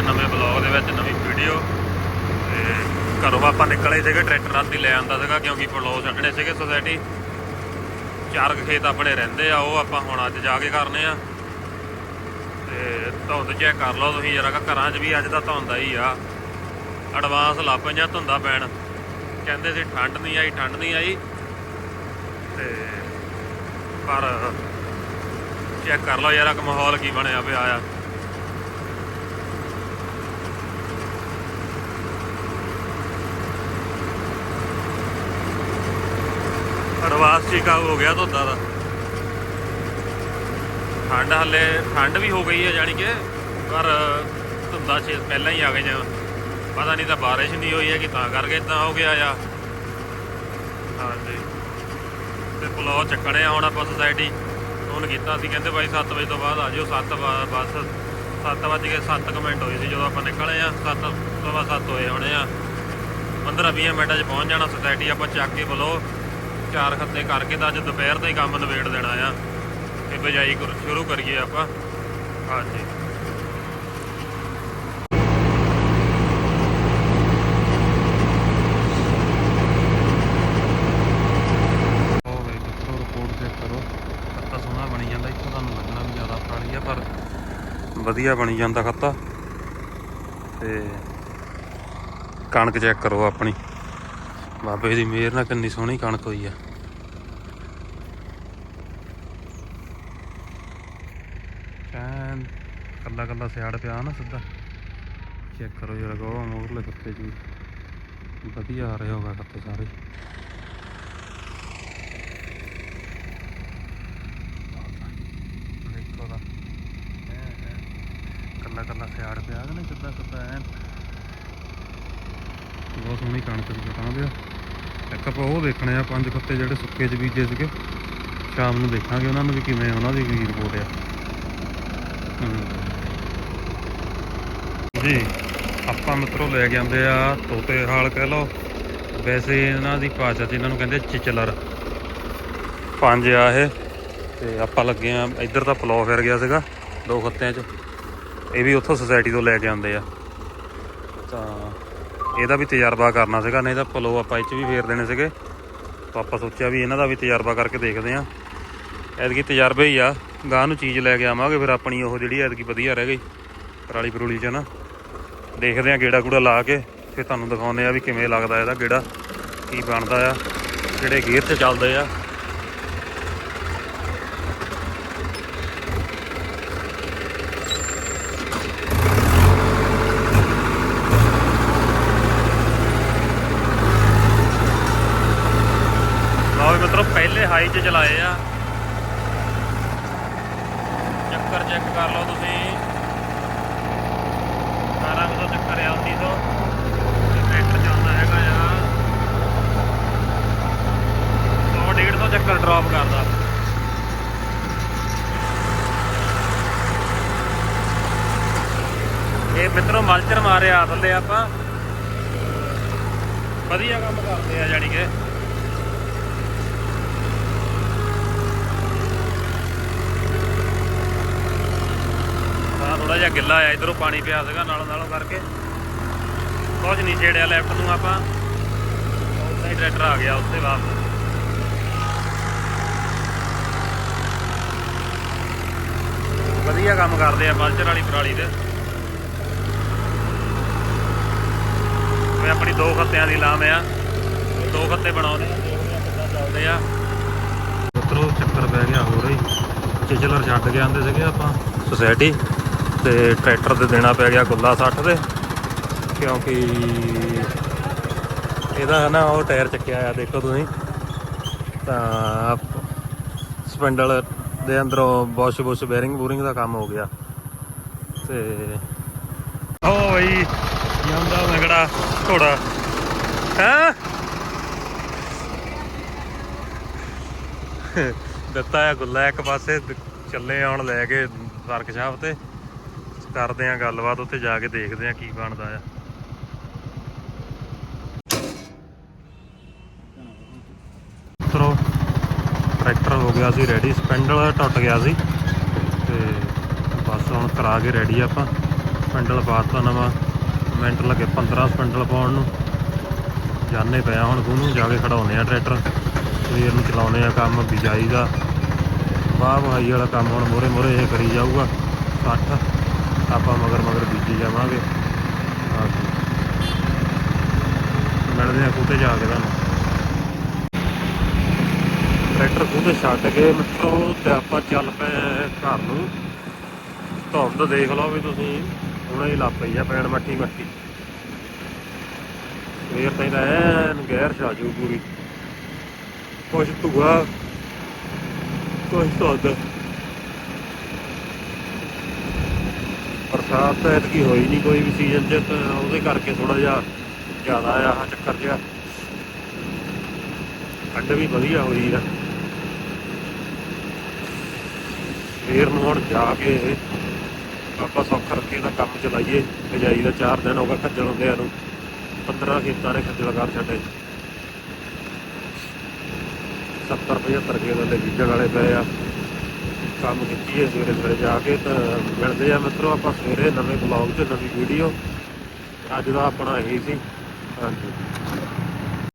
ਆ ਨਵੇਂ ਬਲੌਗ ਦੇ ਵਿੱਚ, ਨਵੀਂ ਵੀਡੀਓ ਤੇ ਘਰੋਂ ਆਪਾਂ ਨਿਕਲੇ ਸੀਗੇ, ਟਰੈਕਟਰ ਰਾਤੀ ਲੈ ਆਂਦਾ ਸੀਗਾ, ਕਿਉਂਕਿ ਪਲੋਸ ਛੱਡਣੇ ਸੀਗੇ ਸੋਸਾਇਟੀ ਚਾਰ ਖੇਤ ਆਪਣੇ ਰਹਿੰਦੇ ਆ, ਉਹ ਆਪਾਂ ਹੁਣ ਅੱਜ ਜਾ ਕੇ ਕਰਨੇ ਆ। ਤੇ ਧੁੰਦ ਚੈੱਕ ਕਰ ਲਓ ਤੁਸੀਂ, ਜਰਾ ਘਰਾਂ 'ਚ ਵੀ ਅੱਜ ਤਾਂ ਧੁੰਦ ਹੀ ਆ। ਐਡਵਾਂਸ ਲੱਗ ਪਈਆਂ ਧੁੰਦਾਂ ਪੈਣ। ਕਹਿੰਦੇ ਸੀ ਠੰਡ ਨਹੀਂ ਆਈ, ਠੰਡ ਨਹੀਂ ਆਈ। ਤੇ ਪਰ ਚੈੱਕ ਕਰ ਲਓ ਯਾਰ ਕਿ ਮਾਹੌਲ ਕੀ ਬਣਿਆ ਪਿਆ ਆ। ਐਡਵਾਂਸ ਠੀਕ ਹੋ ਗਿਆ ਧੁੰਦਾਂ ਦਾ। ਠੰਡ ਹਲੇ, ਠੰਡ ਵੀ ਹੋ ਗਈ ਹੈ ਜਾਨੀ ਕਿ, ਪਰ ਧੁੰਦਾ ਛੇ ਪਹਿਲਾਂ ਹੀ ਆ ਗਏ ਗਈਆਂ। ਪਤਾ ਨਹੀਂ ਤਾਂ ਬਾਰਿਸ਼ ਨਹੀਂ ਹੋਈ ਹੈ ਕਿ ਤਾਂ ਕਰਕੇ ਇਦਾਂ ਹੋ ਗਿਆ ਆ। ਹਾਂਜੀ। ਤੇ ਪਲੋ ਚੱਕਣੇ ਆ ਹੁਣ ਆਪਾਂ ਸੋਸਾਇਟੀ ਫੋਨ ਕੀਤਾ ਸੀ, ਕਹਿੰਦੇ ਭਾਈ 7 ਵਜੇ ਤੋਂ ਬਾਅਦ ਆ ਜਿਓ 7 ਬਸ 7 ਵਜੇ ਕੇ 7 ਮਿੰਟ ਹੋਏ ਸੀ ਜਦੋਂ ਆਪਾਂ ਨਿਕਲੇ ਆ। 7 ਸਵਾ 7 ਹੋਏ ਹੋਣੇ ਆ। 15 20 ਮਿੰਟਾਂ 'ਚ ਪਹੁੰਚ ਜਾਣਾ ਸੁਸਾਇਟੀ ਆਪਾਂ ਚੱਕ ਕੇ ਬਲੋ ਚਾਰ ਖੱਤੇ ਕਰਕੇ ਤਾਂ ਅੱਜ ਦੁਪਹਿਰ ਦਾ ਹੀ ਕੰਮ ਨਿਬੇੜ ਦੇਣਾ ਆ। ਤੇ ਬਜਾਈ ਸ਼ੁਰੂ ਕਰੀਏ ਆਪਾਂ। ਹਾਂਜੀ। ਉਹ ਰਿਪੋਰਟ ਚੈੱਕ ਕਰੋ। ਖੱਤਾ ਸੋਹਣਾ ਬਣੀ ਜਾਂਦਾ, ਇੱਥੋਂ ਤੁਹਾਨੂੰ ਲੱਗਣਾ ਵੀ ਜ਼ਿਆਦਾ ਪੁਰਾਣੀ ਆ, ਪਰ ਵਧੀਆ ਬਣੀ ਜਾਂਦਾ ਖੱਤਾ। ਤੇ ਕਣਕ ਚੈੱਕ ਕਰੋ ਆਪਣੀ। ਬਾਬੇ ਦੀ ਮਿਹਰ ਨਾਲ ਕਿੰਨੀ ਸੋਹਣੀ ਕਣਕ ਹੋਈ ਆ। ਐਨ ਕੱਲਾ ਕੱਲਾ ਸਿਆੜ ਪਿਆ ਨਾ ਸਿੱਧਾ। ਚੈੱਕ ਕਰੋ ਜਰਾ ਗੋ ਮੂਰਲੇ ਕੁੱਤੇ ਜੀ। ਵਧੀਆ ਆ ਰਹੇ ਹੋਗਾ ਕੁੱਤੇ ਸਾਰੇ। ਕੱਲਾ ਕੱਲਾ ਸਿਆੜ ਪਿਆ ਨਾ ਸਿੱਧਾ ਸਿੱਧਾ ਐਨ ਬਹੁਤ ਸੋਹਣੀ ਕਣਕ ਦੀ ਕਟਾਂ ਪਿਆ ਇੱਕ ਆਪਾਂ ਉਹ ਦੇਖਣੇ ਆ, ਪੰਜ ਖੱਤੇ ਜਿਹੜੇ ਸੁੱਕੇ ਚ ਬੀਜੇ ਸੀਗੇ। ਸ਼ਾਮ ਨੂੰ ਦੇਖਾਂਗੇ ਉਹਨਾਂ ਨੂੰ ਵੀ ਕਿਵੇਂ ਉਹਨਾਂ ਦੀ ਕੀ ਰਿਪੋਰਟ ਆ। ਜੀ, ਆਪਾਂ ਮਿੱਤਰੋ ਲੈ ਕੇ ਆਂਦੇ ਆ, ਤੋਤੇ ਹਾਲ ਕਹਿ ਲਓ। ਵੈਸੇ ਇਹਨਾਂ ਦੀ ਭਾਸ਼ਾ 'ਚ ਇਹਨਾਂ ਨੂੰ ਕਹਿੰਦੇ ਚਿਚਲਰ। ਪੰਜ ਆ ਇਹ, ਤੇ ਆਪਾਂ ਲੱਗੇ ਆ, ਇੱਧਰ ਤਾਂ ਪਲੋ ਫਿਰ ਗਿਆ ਸੀਗਾ, ਦੋ ਖੱਤਿਆਂ 'ਚ। ਇਹ ਵੀ ਉੱਥੋਂ ਸੁਸਾਇਟੀ ਤੋਂ ਲੈ ਕੇ ਆਂਦੇ ਆ। ਤਾਂ ਇਹਦਾ ਵੀ ਤਜਰਬਾ ਕਰਨਾ ਸੀਗਾ, ਨਹੀਂ ਤਾਂ ਪਲੋ ਆਪਾਂ ਇਹ 'ਚ ਵੀ ਫੇਰ ਦੇਣੇ ਸੀਗੇ। ਤਾਂ ਆਪਾਂ ਸੋਚਿਆ ਵੀ ਇਹਨਾਂ ਦਾ ਵੀ ਤਜਰਬਾ ਕਰਕੇ ਦੇਖਦੇ ਆ ਐਤਕੀ ਤਜਰਬੇ ਹੀ ਆ ਗਾਂ ਨੂੰ ਚੀਜ਼ ਲੈ ਕੇ ਆਵਾਂਗੇ, ਫਿਰ ਆਪਣੀ ਉਹ ਜਿਹੜੀ ਐਤਕੀ ਵਧੀਆ ਰਹਿ ਗਈ, ਪਰਾਲੀ ਪਰੂਲੀ 'ਚ ਨਾ। ਦੇਖਦੇ ਆ ਗੇੜਾ ਗੂੜਾ ਲਾ ਕੇ, ਫਿਰ ਤੁਹਾਨੂੰ ਦਿਖਾਉਂਦੇ ਆ ਵੀ ਕਿਵੇਂ ਲੱਗਦਾ ਇਹਦਾ ਗੇੜਾ, ਕੀ ਬਣਦਾ ਆ ਜਿਹੜੇ ਗੇਅਰ 'ਚ ਚੱਲਦੇ ਆ ਲਓ ਵੀ ਮਿੱਤਰੋ ਹਾਈ 'ਚ ਚਲਾਏ ਆ। ਚੱਕਰ ਚੈੱਕ ਕਰ ਲਓ ਤੁਸੀਂ। 1800 ਚੱਕਰ ਆ 1900 ਤੇ। ਟਰੈਕਟਰ ਚੱਲਦਾ ਹੈਗਾ ਆ। 100 150 ਚੱਕਰ ਡ੍ਰੌਪ ਕਰਦਾ। ਇਹ ਮਿੱਤਰੋ ਮਲਚਰ ਮਾਰਿਆ ਥੱਲੇ ਆਪਾਂ। ਵਧੀਆ ਕੰਮ ਕਰਦੇ ਆ ਜਾਨੀ ਕਿ ਹਾਂ ਥੋੜਾ ਜਿਹਾ ਗਿੱਲਾ ਆ ਇਧਰੋਂ ਪਾਣੀ ਪਿਆ ਸੀਗਾ ਨਾਲੋਂ ਨਾਲੋਂ ਕਰਕੇ। ਕੁਝ ਨਹੀਂ ਛੇੜਿਆ ਲੈਫਟ ਨੂੰ ਆਪਾਂ। ਉੱਥੇ ਟਰੈਕਟਰ ਆ ਗਿਆ, ਉੱਥੇ ਵਾਪਸ। ਵਧੀਆ ਕੰਮ ਕਰਦੇ ਆ ਮਲਚਰ ਵਾਲੀ ਪਰਾਲੀ ਦੇ ਮੈਂ ਆਪਣੀ ਦੋ ਖੱਤਿਆਂ ਦੀ ਲਾਮ ਆ। ਦੋ ਖੱਤੇ ਬਣਾਉਂਦੇ। ਚੱਲਦੇ ਆ। ਮਿੱਤਰੋ ਚੱਕਰ ਪੈ ਗਿਆ ਹੋ। ਰਹੀ ਚਿਚਲਰ ਛੱਡ ਕੇ ਆਂਦੇ ਸੀਗੇ ਆਪਾਂ ਸੁਸਾਇਟੀ ਤੇ ਟਰੈਕਟਰ ਤੇ ਦੇਣਾ ਪੈ ਗਿਆ ਗੁੱਲਾ 60 ਦੇ ਕਿਉਂਕਿ ਇਹਦਾ ਨਾ ਉਹ ਟਾਇਰ ਚੱਕਿਆ ਆ, ਦੇਖੋ ਤੁਸੀਂ। ਤਾਂ ਸਪੈਂਡਲ ਦੇ ਅੰਦਰੋਂ ਬੁਸ਼ ਬੁਸ਼ ਬੈਰਿੰਗ ਬੂਰਿੰਗ ਦਾ ਕੰਮ ਹੋ ਗਿਆ। ਤੇ ਓ ਬਈ, ਜਾਂਦਾ ਮਗੜਾ ਘੋੜਾ। ਹੈ? ਦਿੱਤਾ ਆ ਗੁੱਲਾ ਇੱਕ ਪਾਸੇ, ਚੱਲੇ ਆਉਣ ਲੈ ਕੇ ਵਰਕਸ਼ਾਪ ਤੇ। ਕਰਦੇ ਆ ਗੱਲਬਾਤ, ਉੱਥੇ ਜਾ ਕੇ ਦੇਖਦੇ ਆ ਕੀ ਬਣਦਾ ਆ। ਮਿੱਤਰੋ ਟਰੈਕਟਰ ਹੋ ਗਿਆ ਸੀ ਰੈਡੀ ਸਪੈਂਡਲ ਟੁੱਟ ਗਿਆ ਸੀ। ਤੇ ਬਸ ਹੁਣ ਕਰਾ ਕੇ ਰੈਡੀ ਆਪਾਂ। ਸਪੈਂਡਲ ਪਾਤਾ ਨਵਾਂ। ਮਿੰਟ ਲੱਗੇ 15 ਸਪੈਂਡਲ ਪਾਉਣ ਨੂੰ। ਜਾਣੇ ਪਿਆ ਹੁਣ ਉਹਨੂੰ ਜਾ ਕੇ ਖੜਾਉਨੇ ਆ ਟਰੈਕਟਰ ਸਵੇਰ ਨੂੰ ਚਲਾਉਨੇ ਆ ਕੰਮ, ਬਿਜਾਈ ਦਾ। ਵਾਹ ਵਹਾਈ ਵਾਲਾ ਕੰਮ ਹੁਣ ਮੋਰੇ ਮੋਰੇ ਇਹ ਕਰੀ ਜਾਊਗਾ। 60 ਆਪਾਂ ਮਗਰ ਮਗਰ ਬੀਜੀ ਜਾਵਾਂਗੇ। ਮਿਲਦੇ ਆ ਕੂਤੇ ਜਾ ਕੇ ਤੁਹਾਨੂੰ। ਟਰੈਕਟਰ ਕੂਤੇ ਛੱਡ ਕੇ ਮਿੱਤਰੋ ਤੇ ਆਪਾਂ ਚੱਲ ਪਏ ਘਰ ਨੂੰ। ਧੁੰਦ ਦੇਖ ਲਓ ਵੀ ਤੁਸੀਂ, ਹੁਣੇ ਹੀ ਲੱਗ ਪਈ ਆ ਪੈਣ ਮੱਠੀ ਮੱਠੀ। ਸਵੇਰ ਤਾਈਂ ਤਾਂ ਐਨ ਗੈਰ ਛਾਜੂ ਪੂਰੀ। ਕੁਛ ਧੂਆ, ਕੁਛ ਧੁੰਦ। ਬਰਸਾਤ ਤਾਂ ਇਤਕੀ ਹੋਈ ਨਹੀਂ, ਕੋਈ ਵੀ ਸੀਜ਼ਨ 'ਚ, ਤਾਂ ਉਹਦੇ ਕਰਕੇ ਥੋੜਾ ਜਿਹਾ ਜ਼ਿਆਦਾ ਆ ਆਹ ਚੱਕਰ ਜਿਹਾ। ਅੱਡ ਵੀ ਵਧੀਆ ਹੋਈ ਆ। ਫੇਰ ਨੂੰ ਹੁਣ ਜਾ ਕੇ ਆਪਾਂ ਸੌਖ ਰੱਖੇ ਦਾ ਕੰਮ ਚਲਾਈਏ ਭਜਾਈ ਦਾ 4 ਦਿਨ ਹੋ ਗਏ ਖੱਜਲ ਹੁੰਦਿਆਂ ਨੂੰ। 15 ਖੇਤਾਂ ਨੇ ਖੱਜਲ ਕਰ ਛੱਡੇ 70 75 ਰੁਪਏ ਦੇ ਬੀਜਣ ਵਾਲੇ ਪਏ ਆ। ਕੰਮ ਕੀਤੀ ਹੈ ਸਵੇਰੇ ਸਵੇਰੇ ਜਾ ਕੇ ਤਾਂ ਮਿਲਦੇ ਆ ਮਿੱਤਰੋ, ਆਪਾਂ ਸਵੇਰੇ ਨਵੇਂ ਬਲੌਗ 'ਚ ਨਵੀਂ ਵੀਡੀਓ ਅੱਜ ਦਾ ਆਪਣਾ ਇਹੀ ਸੀ। ਹਾਂਜੀ।